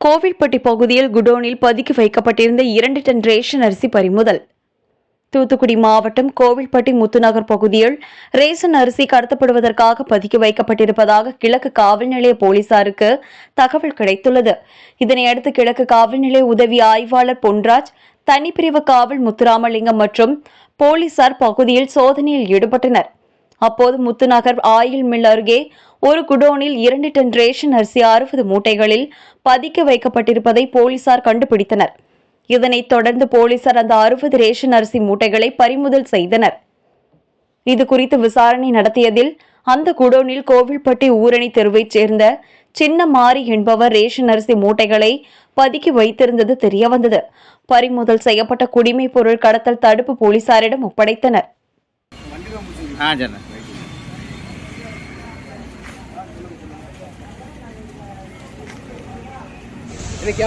கோவில்பட்டி பகுதியில் குடோனில் பதுக்கி வைக்கப்பட்டிருந்த இரண்டு டன் ரேஷன் அரிசி பறிமுதல். தூத்துக்குடி மாவட்டம் கோவில்பட்டி முத்துநகர் பகுதியில் ரேஷன் அரிசி கடத்தப்படுவதற்காக பதுக்கி வைக்கப்பட்டிருப்பதாக கிழக்கு காவல் நிலைய போலீசாருக்கு தகவல் கிடைத்துள்ளது. இதனையடுத்து கிழக்கு காவல் நிலைய உதவி ஆய்வாளர் பொன்ராஜ் தனிப்பிரிவு காவல் முத்துராமலிங்கம் மற்றும் போலீசார் பகுதியில் சோதனையில் ஈடுபட்டனர். அப்போது முத்துநகர் ஆயில் மில் அருகே ஒரு குடோனில் இரண்டு டன் ரேஷன் அரிசி அறுபது மூட்டைகளில் பதுக்கி வைக்கப்பட்டிருப்பதை போலீசார் கண்டுபிடித்தனர். இதனைத் தொடர்ந்து போலீசார் அந்த அறுபது ரேஷன் அரிசி மூட்டைகளை பறிமுதல் செய்தனர். இது குறித்து விசாரணை நடத்தியதில் அந்த குடோனில் கோவில்பட்டி ஊரணி தெருவைச் சேர்ந்த சின்ன மாரி என்பவர் ரேஷன் அரிசி மூட்டைகளை பதுக்கி வைத்திருந்தது தெரியவந்தது. பறிமுதல் செய்யப்பட்ட குடிமைப் பொருள் கடத்தல் தடுப்பு போலீசாரிடம் ஒப்படைத்தனர். de que